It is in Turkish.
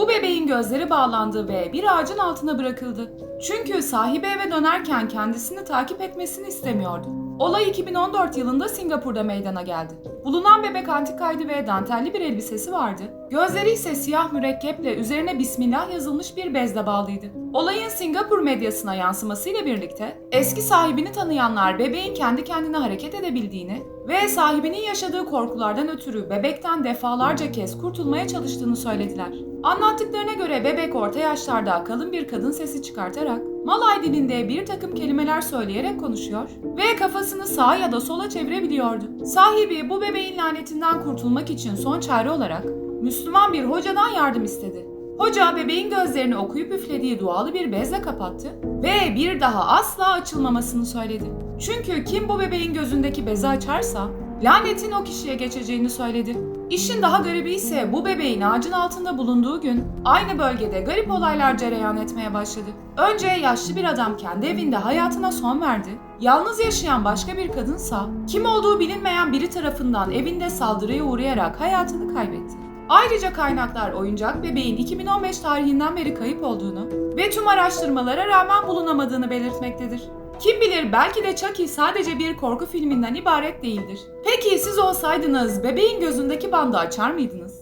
Bu bebeğin gözleri bağlandı ve bir ağacın altına bırakıldı. Çünkü sahibi eve dönerken kendisini takip etmesini istemiyordu. Olay 2014 yılında Singapur'da meydana geldi. Bulunan bebek antikaydı ve dantelli bir elbisesi vardı. Gözleri ise siyah mürekkeple üzerine Bismillah yazılmış bir bezle bağlıydı. Olayın Singapur medyasına yansımasıyla birlikte eski sahibini tanıyanlar bebeğin kendi kendine hareket edebildiğini ve sahibinin yaşadığı korkulardan ötürü bebekten defalarca kez kurtulmaya çalıştığını söylediler. Anlattıklarına göre bebek orta yaşlarda kalın bir kadın sesi çıkartarak Malay dilinde bir takım kelimeler söyleyerek konuşuyor ve kafasını sağa ya da sola çevirebiliyordu. Sahibi bu bebeğin lanetinden kurtulmak için son çare olarak Müslüman bir hocadan yardım istedi. Hoca bebeğin gözlerini okuyup üflediği dualı bir bezle kapattı ve bir daha asla açılmamasını söyledi. Çünkü kim bu bebeğin gözündeki bezi açarsa lanetin o kişiye geçeceğini söyledi. İşin daha garibi ise bu bebeğin ağacın altında bulunduğu gün aynı bölgede garip olaylar cereyan etmeye başladı. Önce yaşlı bir adam kendi evinde hayatına son verdi. Yalnız yaşayan başka bir kadınsa kim olduğu bilinmeyen biri tarafından evinde saldırıya uğrayarak hayatını kaybetti. Ayrıca kaynaklar oyuncak bebeğin 2015 tarihinden beri kayıp olduğunu ve tüm araştırmalara rağmen bulunamadığını belirtmektedir. Kim bilir belki de Chucky sadece bir korku filminden ibaret değildir. Peki siz olsaydınız bebeğin gözündeki bandı açar mıydınız?